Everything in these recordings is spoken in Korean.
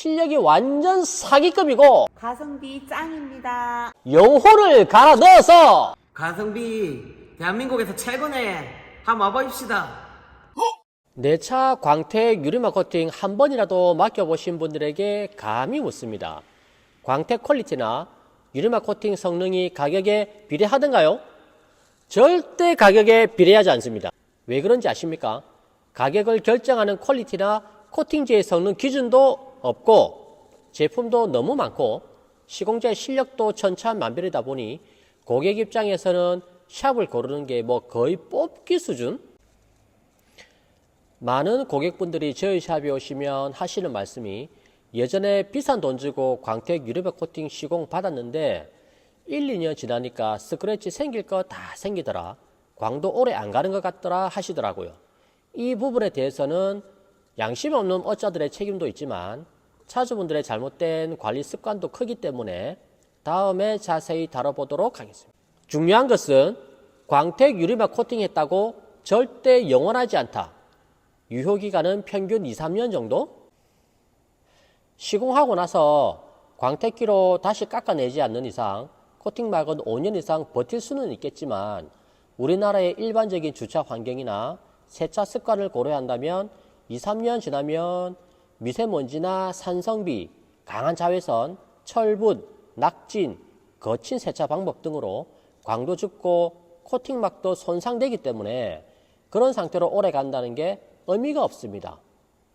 실력이 완전 사기급이고 가성비 짱입니다. 영혼을 갈아 넣어서 가성비 대한민국에서 최고네. 한번 와보십시다. 내 차 광택 유리막 코팅 한 번이라도 맡겨보신 분들에게 감히 묻습니다. 광택 퀄리티나 유리막 코팅 성능이 가격에 비례하던가요? 절대 가격에 비례하지 않습니다. 왜 그런지 아십니까? 가격을 결정하는 퀄리티나 코팅제의 성능 기준도 없고 제품도 너무 많고 시공제 실력도 천차만별이다 보니 고객 입장에서는 샵을 고르는 게 뭐 거의 뽑기 수준? 많은 고객분들이 저희 샵에 오시면 하시는 말씀이 예전에 비싼 돈 주고 광택 유리백 코팅 시공 받았는데 1, 2년 지나니까 스크래치 생길 거 다 생기더라. 광도 오래 안 가는 것 같더라 하시더라고요. 이 부분에 대해서는 양심 없는 어짜들의 책임도 있지만 차주분들의 잘못된 관리 습관도 크기 때문에 다음에 자세히 다뤄보도록 하겠습니다. 중요한 것은 광택 유리막 코팅했다고 절대 영원하지 않다. 유효기간은 평균 2, 3년 정도? 시공하고 나서 광택기로 다시 깎아내지 않는 이상 코팅막은 5년 이상 버틸 수는 있겠지만 우리나라의 일반적인 주차 환경이나 세차 습관을 고려한다면 2, 3년 지나면 미세먼지나 산성비, 강한 자외선, 철분, 낙진, 거친 세차 방법 등으로 광도 죽고 코팅막도 손상되기 때문에 그런 상태로 오래 간다는 게 의미가 없습니다.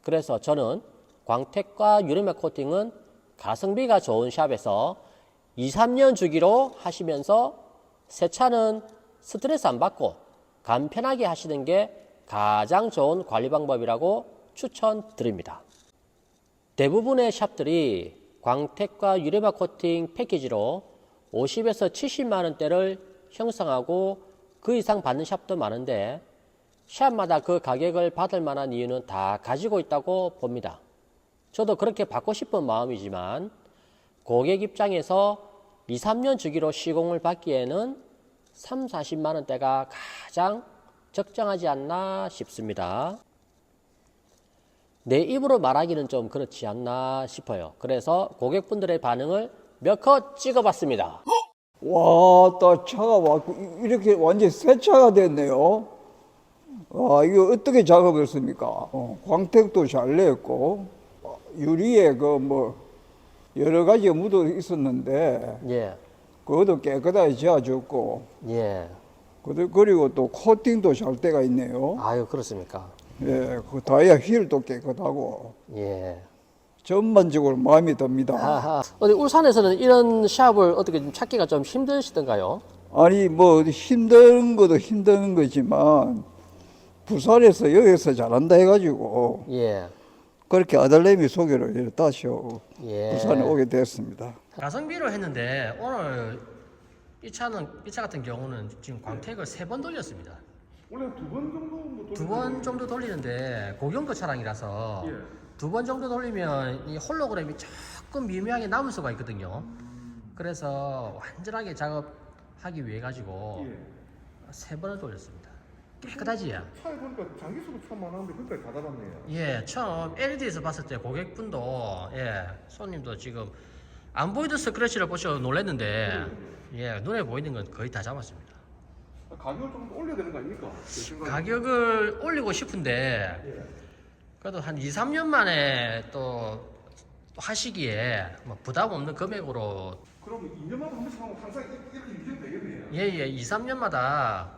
그래서 저는 광택과 유리막 코팅은 가성비가 좋은 샵에서 2, 3년 주기로 하시면서 세차는 스트레스 안 받고 간편하게 하시는 게 가장 좋은 관리 방법이라고 추천드립니다. 대부분의 샵들이 광택과 유리막 코팅 패키지로 50에서 70만 원대를 형성하고 그 이상 받는 샵도 많은데 샵마다 그 가격을 받을 만한 이유는 다 가지고 있다고 봅니다. 저도 그렇게 받고 싶은 마음이지만 고객 입장에서 2, 3년 주기로 시공을 받기에는 3, 40만 원대가 가장 적정하지 않나 싶습니다. 내 입으로 말하기는 좀 그렇지 않나 싶어요. 그래서 고객분들의 반응을 몇 컷 찍어봤습니다. 와, 또 차가 와 이렇게 완전 새 차가 됐네요. 와, 이거 어떻게 작업했습니까? 어, 광택도 잘 냈고 어, 유리에 그 뭐 여러 가지 묻어 있었는데 예, 그것도 깨끗하게 지어줬고 예. 그들- 그리고 또 코팅도 잘 때가 있네요. 아유, 그렇습니까? 예, 그 다이아 휠도 깨끗하고 예. 전반적으로 마음에 듭니다. 아하. 어디 울산에서는 이런 샵을 어떻게 좀 찾기가 좀 힘드시던가요? 아니 뭐 힘든 것도 힘든 거지만 부산에서 여기서 잘한다 해가지고 예. 그렇게 아들내미 소개를 다시 오- 예. 부산에 오게 됐습니다. 가성비로 했는데 오늘 이 차는 이 차 같은 경우는 지금 광택을 세 번 돌렸습니다. 원래 두 번 정도 뭐 두 번 정도 돌리는데 고경도 차량이라서 예. 두 번 정도 돌리면 이 홀로그램이 조금 미묘하게 남을 수가 있거든요. 그래서 완전하게 작업하기 위해 가지고 예. 세 번을 돌렸습니다. 깨끗하지? 차에 보니까 장기수도 참 많았는데 거기까지 다 달았네요. 예, 처음 LED에서 봤을 때 고객분도 예, 손님도 지금 안 보이던 스크래치를 보셔 놀랐는데 예, 눈에 보이는 건 거의 다 잡았습니다. 가격을 좀 올려야 되는 거 아닙니까? 가격을 올리고 싶은데 예. 그래도 한 2, 3년 만에 또, 또 하시기에 뭐 부담 없는 금액으로 그럼 2년마다 한 번씩 하면 항상 이렇게 유지는 되겠네요. 예, 예, 2, 3년마다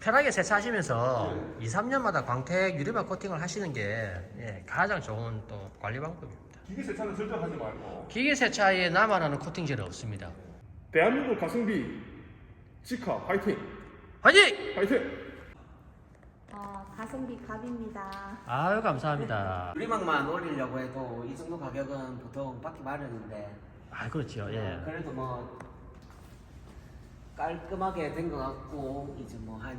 편하게 세차하시면서 2, 3년마다 광택 유리막 코팅을 하시는 게 예, 가장 좋은 또 관리 방법입니다. 기계 세차는 절대 하지 말고. 기계 세차에 하는 코팅제는 없습니다. 대한민국 가성비 지카 파이팅! 화이팅! 파이팅! 어, 가성비 갑입니다. 아유 감사합니다. 유리막만 올리려고 해도 이 정도 가격은 보통 받기 마련인데 아 그렇죠. 예. 그래도 뭐 깔끔하게 된 것 같고 이제 뭐 한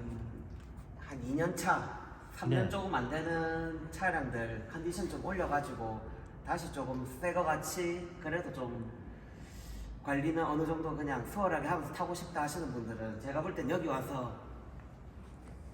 한 2년 차, 3년 네. 조금 안 되는 차량들 컨디션 좀 올려가지고 다시 조금 새 거 같이 그래도 좀 관리는 어느 정도 그냥 수월하게 하면서 타고 싶다 하시는 분들은 제가 볼 땐 여기 와서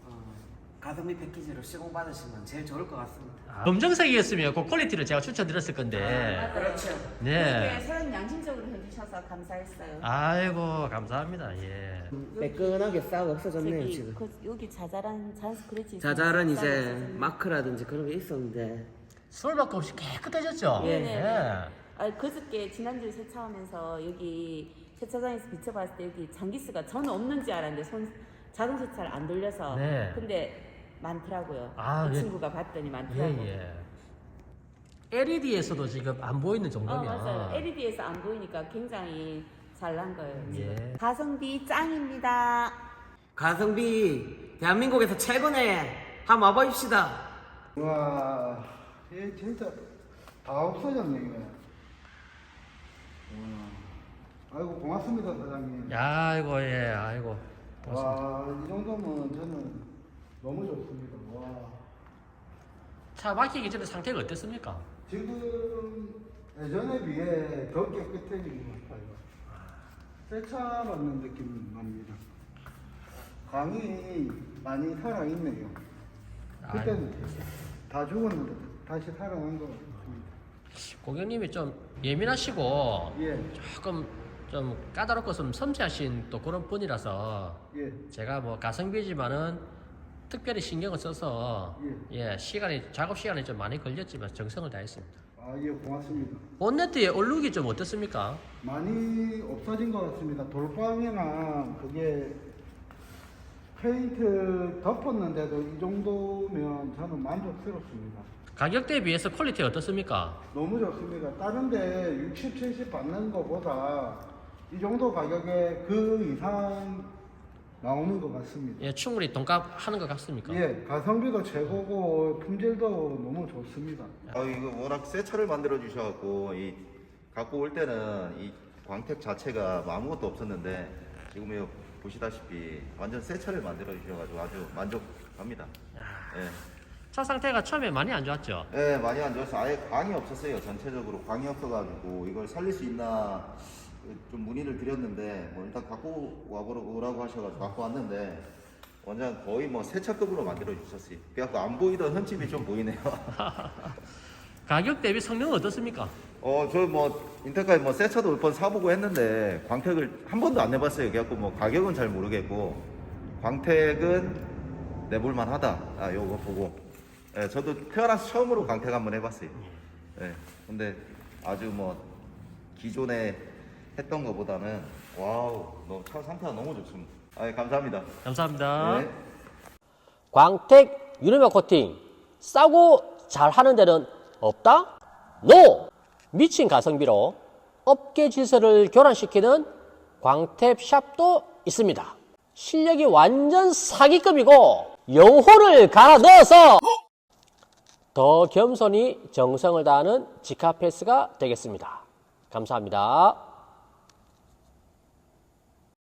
어, 가성비 패키지로 시공 받으시면 제일 좋을 것 같습니다. 검정색이었으면 그 퀄리티를 제가 추천드렸을 건데. 그렇죠. 네. 이렇게 사장님 양심적으로 해주셔서 감사했어요. 아이고 감사합니다. 예. 매끈하게 싹 없어졌네요 저기 지금. 그, 여기 자잘한 잔 스크래치 자잘한 있어서 이제. 마크라든지 그런 게 있었는데 술밖에 없이 깨끗해졌죠. 예, 네. 예. 아, 그저께 지난주에 세차하면서 여기 세차장에서 비춰봤을 때 여기 장기스가 저는 없는지 알았는데 손 자동 세차를 안 돌려서 네. 근데 많더라고요. 아, 그 예. 친구가 봤더니 예, 많더라고요. 예. LED에서도 지금 안 보이는 어, 정도면. 맞아요. LED에서 안 보이니까 굉장히 잘 난 거예요. 지금. 예. 가성비 짱입니다. 가성비 대한민국에서 최고네. 한번 와보십시다. 와, 얘 진짜 다 없어졌네 이거. 와, 아이고 고맙습니다 사장님. 아이고 예, 아이고. 와, 이 정도면 저는 너무 좋습니다. 와, 차 막히기 전에 상태가 어땠습니까? 지금 예전에 비해 더 깨끗해진 것 같아요. 세차 받는 느낌 납니다. 강이 많이 살아 있네요. 그때는 다 죽었는데 다시 살아난 것 같습니다. 고객님이 좀 예민하시고 예, 조금 좀 까다롭고 좀 섬세하신 또 그런 분이라서 예. 제가 뭐 가성비지만은 특별히 신경을 써서 예 시간이 작업 시간이 좀 많이 걸렸지만 정성을 다했습니다. 아, 예, 고맙습니다. 본네트의 얼룩이 좀 어떻습니까? 많이 없어진 것 같습니다. 돌방이나 그게 페인트 덮었는데도 이 정도면 저는 만족스럽습니다. 가격 대비해서 퀄리티 어떻습니까? 너무 좋습니다. 다른데 60, 70 받는 것보다 이 정도 가격에 그 이상 나오는 것 같습니다. 예, 충분히 돈값 하는 것 같습니까? 예, 가성비도 최고고 품질도 너무 좋습니다. 아 이거 워낙 새 차를 만들어 주셔갖고 이 갖고 올 때는 이 광택 자체가 뭐 아무것도 없었는데 지금 이 보시다시피 완전 새 차를 만들어 주셔가지고 아주 만족합니다. 예, 차 상태가 처음에 많이 안 좋았죠? 예 많이 안 좋아서 아예 광이 없었어요. 전체적으로 광이 없어가지고 이걸 살릴 수 있나 좀 문의를 드렸는데 뭐 일단 갖고 와보라고 하셔가지고 갖고 왔는데 완전 거의 뭐새 차급으로 만들어 주셨어요. 그래갖고 안 보이던 흠집이 좀 보이네요. 가격 대비 성능은 어떻습니까? 어, 저 뭐 인터카에 뭐새 차도 몇 번 사보고 했는데 광택을 한 번도 안 내봤어요. 그래갖고 뭐 가격은 잘 모르겠고 광택은 내볼만 하다. 아, 요거 보고. 예, 저도 태어나서 처음으로 광택 한번 해봤어요. 예, 근데 아주 뭐 기존에 했던 것보다는 와우, 너무 차 상태가 너무 좋습니다. 아, 예, 감사합니다. 감사합니다. 네. 광택 유니버 코팅 싸고 잘하는 데는 없다? NO! 미친 가성비로 업계 질서를 교란시키는 광택 샵도 있습니다. 실력이 완전 사기급이고 영혼을 갈아 넣어서 더 겸손히 정성을 다하는 지카페스가 되겠습니다. 감사합니다.